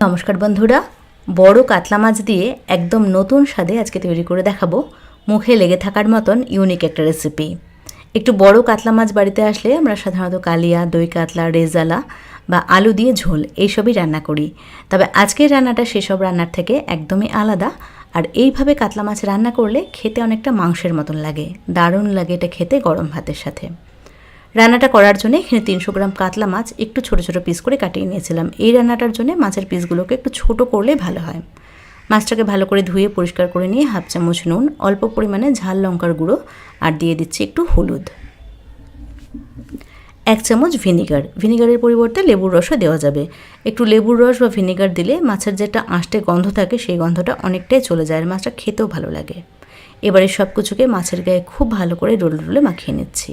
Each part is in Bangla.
নমস্কার বন্ধুরা, বড় কাতলা মাছ দিয়ে একদম নতুন স্বাদে আজকে তৈরি করে দেখাবো মুখে লেগে থাকার মতন ইউনিক একটা রেসিপি একটু বড় কাতলা মাছ বাড়িতে আসলে আমরা সাধারণত কালিয়া, দই কাতলা, রেজালা বা আলু দিয়ে ঝোল এইসবই রান্না করি। তবে আজকের রান্নাটা সেসব রান্নার থেকে একদমই আলাদা আর এইভাবে কাতলা মাছ রান্না করলে খেতে অনেকটা মাংসের মতন লাগে, দারুণ লাগে এটা খেতে গরম ভাতের সাথে। রান্নাটা করার জন্য এখানে তিনশো গ্রাম কাতলা মাছ একটু ছোট ছোট পিস করে কাটিয়ে নিয়েছিলাম। এই রান্নাটার জন্য মাছের পিসগুলোকে একটু ছোট করলে ভালো হয়। মাছটাকে ভালো করে ধুয়ে পরিষ্কার করে নিয়ে হাফ চামচ নুন, অল্প পরিমাণে ঝাল লঙ্কার গুঁড়ো আর দিয়ে দিচ্ছি একটু হলুদ। এক চামচ ভিনিগার। ভিনিগারের পরিবর্তে লেবুর রসও দেওয়া যাবে। একটু লেবুর রস বা ভিনিগার দিলে মাছের যেটা আঁশটে গন্ধ থাকে, সেই গন্ধটা অনেকটাই চলে যায় আর মাছটা খেতেও ভালো লাগে। এবারে সব কিছুকে মাছের গায়ে খুব ভালো করে রোলে রোলে মাখিয়ে নিচ্ছি।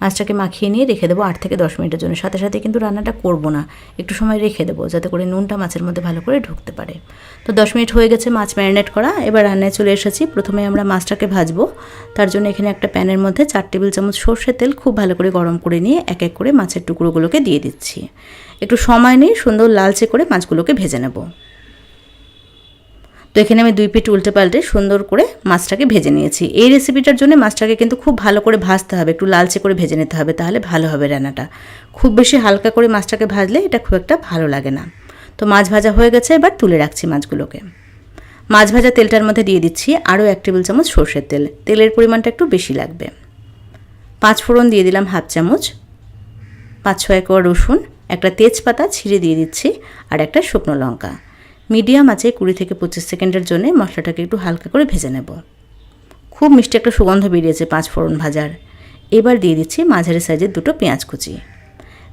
মাছটাকে মাখিয়ে নিয়ে রেখে দেবো আট থেকে দশ মিনিটের জন্য। সাথে সাথে কিন্তু রান্নাটা করব না। একটু সময় রেখে দেবো যাতে করে নুনটা মাছের মধ্যে ভালো করে ঢুকতে পারে। তো দশ মিনিট হয়ে গেছে মাছ ম্যারিনেট করা। এবার রান্নায় চলে এসেছি। প্রথমে আমরা মাছটাকে ভাজবো। তার জন্য এখানে একটা প্যানের মধ্যে চার টেবিল চামচ সর্ষের তেল খুব ভালো করে গরম করে নিয়ে এক এক করে মাছের টুকরোগুলোকে দিয়ে দিচ্ছি। একটু সময় নিয়ে সুন্দর লালচে করে মাছগুলোকে ভেজে নেব। তো এখানে আমি দুই পিঠ উল্টে পাল্টে সুন্দর করে মাছটাকে ভেজে নিয়েছি। এই রেসিপিটার জন্য মাছটাকে কিন্তু খুব ভালো করে ভাজতে হবে, একটু লালচে করে ভেজে নিতে হবে, তাহলে ভালো হবে রান্নাটা। খুব বেশি হালকা করে মাছটাকে ভাজলে এটা খুব একটা ভালো লাগে না। তো মাছ ভাজা হয়ে গেছে, এবার তুলে রাখছি মাছগুলোকে। মাছ ভাজা তেলটার মধ্যে দিয়ে দিচ্ছি আরও এক টেবিল চামচ সর্ষের তেল। তেলের পরিমাণটা একটু বেশি লাগবে। পাঁচ ফোড়ন দিয়ে দিলাম হাফ চামচ, পাঁচ ছয় কোয়া রসুন, একটা তেজপাতা ছিঁড়ে দিয়ে দিচ্ছি, আর একটা শুকনো লঙ্কা। মিডিয়াম আছে কুড়ি থেকে পঁচিশ সেকেন্ডের জন্য মশলাটাকে একটু হালকা করে ভেজে নেব। খুব মিষ্টি একটা সুগন্ধ বেরিয়েছে পাঁচ ফোড়ন ভাজার। এবার দিয়ে দিচ্ছি মাঝারি সাইজের দুটো পেঁয়াজ কুচি।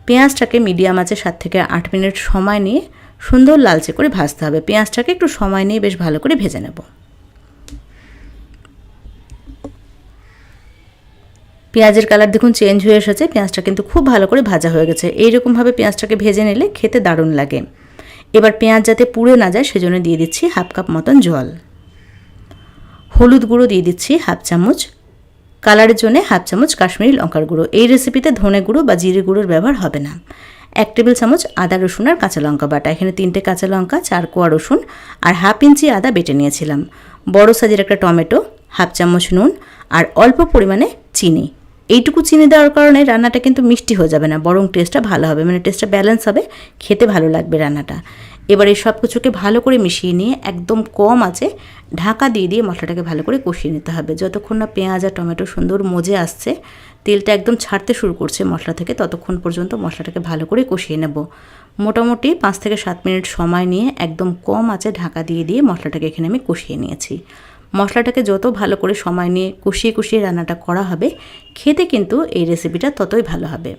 পেঁয়াজটাকে মিডিয়াম আছে সাত থেকে আট মিনিট সময় নিয়ে সুন্দর লালচে করে ভাজতে হবে। পেঁয়াজটাকে একটু সময় নিয়ে বেশ ভালো করে ভেজে নেব। পেঁয়াজের কালার দেখুন চেঞ্জ হয়ে এসেছে। পেঁয়াজটা কিন্তু খুব ভালো করে ভাজা হয়ে গেছে। এইরকমভাবে পেঁয়াজটাকে ভেজে নিলে খেতে দারুণ লাগে। এবার পেঁয়াজ যাতে পুড়ে না যায়, সেজন্য দিয়ে দিচ্ছি হাফ কাপ মতন জল। হলুদ গুঁড়ো দিয়ে দিচ্ছি হাফ চামচ। কালারের জন্য হাফ চামচ কাশ্মীরি লঙ্কার গুঁড়ো। এই রেসিপিতে ধনে গুঁড়ো বা জিরে গুঁড়োর ব্যবহার হবে না। এক টেবিল চামচ আদা, রসুন আর কাঁচা লঙ্কা বাটা। এখানে তিনটে কাঁচা লঙ্কা, চার কোয়া রসুন আর হাফ ইঞ্চি আদা বেটে নিয়েছিলাম। বড় সাইজের একটা টমেটো, হাফ চামচ নুন আর অল্প পরিমাণে চিনি। এইটুকু চিনি দেওয়ার কারণে রান্নাটা কিন্তু মিষ্টি হয়ে যাবে না, বরং টেস্টটা ভালো হবে। মানে টেস্টটা ব্যালেন্স হবে, খেতে ভালো লাগবে রান্নাটা। এবার এই সব কিছুকে ভালো করে মিশিয়ে নিয়ে একদম কম আছে, ঢাকা দিয়ে দিয়ে মশলাটাকে ভালো করে কষিয়ে নিতে হবে। যতক্ষণ না পেঁয়াজ আর টমেটো সুন্দর মজে আসছে, তেলটা একদম ছাড়তে শুরু করছে মশলা থেকে, ততক্ষণ পর্যন্ত মশলাটাকে ভালো করে কষিয়ে নেব। মোটামুটি পাঁচ থেকে সাত মিনিট সময় নিয়ে একদম কম আছে ঢাকা দিয়ে দিয়ে মশলাটাকে এখানে আমি কষিয়ে নিয়েছি। মশলাটাকে যত ভালো করে সময় নিয়ে কষিয়ে কষিয়ে রান্নাটা করা হবে, খেতে কিন্তু এই রেসিপিটা ততই ভালো হবে।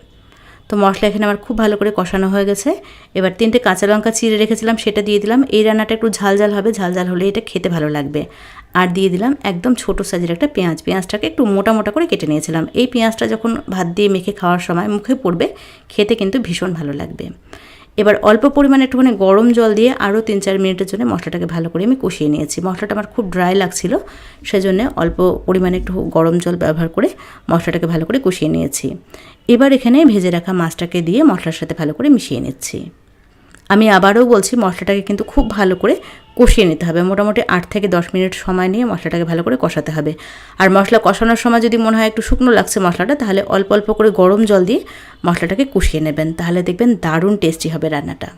তো মশলা এখানে আমার খুব ভালো করে কষানো হয়ে গেছে। এবার তিনটে কাঁচা লঙ্কা চিড়ে রেখেছিলাম, সেটা দিয়ে দিলাম। এই রান্নাটা একটু ঝাল ঝাল হবে ঝাল ঝাল হলে এটা খেতে ভালো লাগবে। আর দিয়ে দিলাম একদম ছোট সাইজের একটা পেঁয়াজ। পেঁয়াজটাকে একটু মোটা মোটা করে কেটে নিয়েছিলাম। এই পেঁয়াজটা যখন ভাত দিয়ে মেখে খাওয়ার সময় মুখে পড়বে, খেতে কিন্তু ভীষণ ভালো লাগবে। এবার অল্প পরিমাণে একটুখানি গরম জল দিয়ে আরও তিন চার মিনিটের জন্য মশলাটাকে ভালো করে আমি কষিয়ে নিয়েছি। মশলাটা আমার খুব ড্রাই লাগছিল, সেজন্য অল্প পরিমাণে একটু গরম জল ব্যবহার করে মশলাটাকে ভালো করে কষিয়ে নিয়েছি। এবার এখানে ভেজে রাখা মাছটাকে দিয়ে মশলার সাথে ভালো করে মিশিয়ে নিচ্ছি। আমি আবারও বলছি, মশলাটাকে কিন্তু খুব ভালো করে কষিয়ে নিতে হবে। মোটামুটি আট থেকে দশ মিনিট সময় নিয়ে মশলাটাকে ভালো করে কষাতে হবে। আর মশলা কষানোর সময় যদি মনে হয় একটু শুকনো লাগছে মশলাটা, তাহলে অল্প অল্প করে গরম জল দিয়ে মশলাটাকে কষিয়ে নেবেন। তাহলে দেখবেন দারুণ টেস্টি হবে রান্নাটা।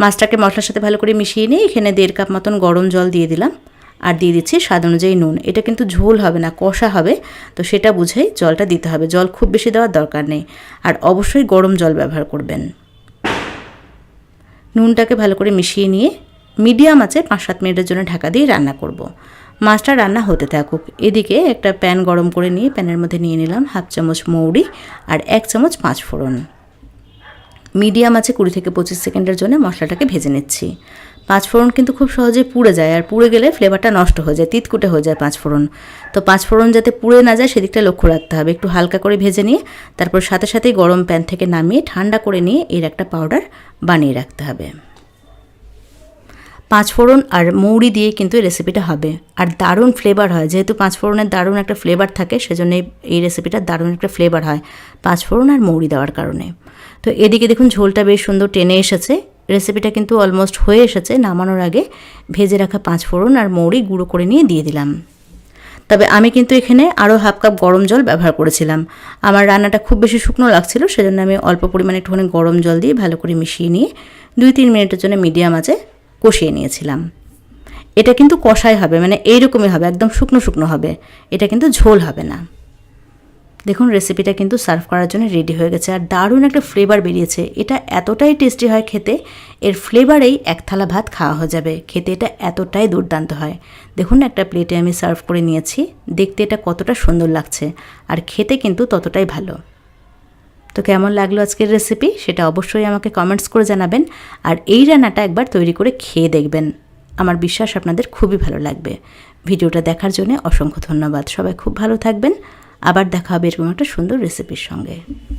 মাছটাকে মশলার সাথে ভালো করে মিশিয়ে নিয়ে এখানে দেড় কাপ মতন গরম জল দিয়ে দিলাম। আর দিয়ে দিচ্ছি স্বাদ অনুযায়ী নুন। এটা কিন্তু ঝোল হবে না, কষা হবে। তো সেটা বুঝেই জলটা দিতে হবে। জল খুব বেশি দেওয়ার দরকার নেই। আর অবশ্যই গরম জল ব্যবহার করবেন। নুনটাকে ভালো করে মিশিয়ে নিয়ে মিডিয়াম আছে পাঁচ সাত মিনিটের জন্য ঢাকা দিয়ে রান্না করব। মাছটা রান্না হতে থাকুক। এদিকে একটা প্যান গরম করে নিয়ে প্যানের মধ্যে নিয়ে নিলাম হাফ চামচ মৌরি আর এক চামচ পাঁচ ফোড়ন। মিডিয়াম আছে কুড়ি থেকে পঁচিশ সেকেন্ডের জন্য মশলাটাকে ভেজে নিচ্ছি। পাঁচ ফোড়ন কিন্তু খুব সহজে পুড়ে যায় আর পুড়ে গেলে ফ্লেভারটা নষ্ট হয়ে যায়, তিতকুটে হয়ে যায় পাঁচ ফোড়ন। তো পাঁচ ফোড়ন যাতে পুড়ে না যায় সেদিকটা লক্ষ্য রাখতে হবে। একটু হালকা করে ভেজে নিয়ে তারপর সাথে সাথেই গরম প্যান থেকে নামিয়ে ঠান্ডা করে নিয়ে এর একটা পাউডার বানিয়ে রাখতে হবে। পাঁচ ফোড়ন আর মৌরি দিয়ে কিন্তু এই রেসিপিটা হবে। আর দারুণ ফ্লেভার হয়। যেহেতু পাঁচ ফোড়নের দারুণ একটা ফ্লেভার থাকে সেজন্য এই রেসিপিটার দারুণ একটা ফ্লেভার হয় পাঁচ ফোড়ন আর মৌরি দেওয়ার কারণে। তো এদিকে দেখুন, ঝোলটা বেশ সুন্দর টেনে এসেছে। রেসিপিটা কিন্তু অলমোস্ট হয়ে এসেছে। নামানোর আগে ভেজে রাখা পাঁচ ফোড়ন আর মৌরি গুঁড়ো করে নিয়ে দিয়ে দিলাম। তবে আমি কিন্তু এখানে আরও হাফ কাপ গরম জল ব্যবহার করেছিলাম। আমার রান্নাটা খুব বেশি শুকনো লাগছিল, সেজন্য আমি অল্প পরিমাণে একটুখানি গরম জল দিয়ে ভালো করে মিশিয়ে নিয়ে দুই তিন মিনিটের জন্য মিডিয়াম আঁচে কষিয়ে নিয়েছিলাম। এটা কিন্তু কষাই হবে মানে এইরকমই হবে, একদম শুকনো শুকনো হবে। এটা কিন্তু ঝোল হবে না। দেখুন রেসিপিটা কিন্তু সার্ভ করার জন্য রেডি হয়ে গেছে। আর দারুণ একটা ফ্লেভার বেরিয়েছে। এটা এতটাই টেস্টি হয় খেতে, এর ফ্লেভারেই এক থালা ভাত খাওয়া হয়ে যাবে। খেতে এটা এতটাই দুর্দান্ত হয়। দেখুন, একটা প্লেটে আমি সার্ভ করে নিয়েছি। দেখতে এটা কতটা সুন্দর লাগছে। আর খেতে কিন্তু ততটাই ভালো। তো কেমন লাগল আজকের রেসিপি সেটা অবশ্যই আমাকে কমেন্টস করে জানাবেন। আর এই রান্নাটা একবার তৈরি করে খেয়ে দেখবেন। আমার বিশ্বাস আপনাদের খুবই ভালো লাগবে। ভিডিওটা দেখার জন্য অসংখ্য ধন্যবাদ। সবাই খুব ভালো থাকবেন। আবার দেখা হবে এরকম একটা সুন্দর রেসিপির সঙ্গে।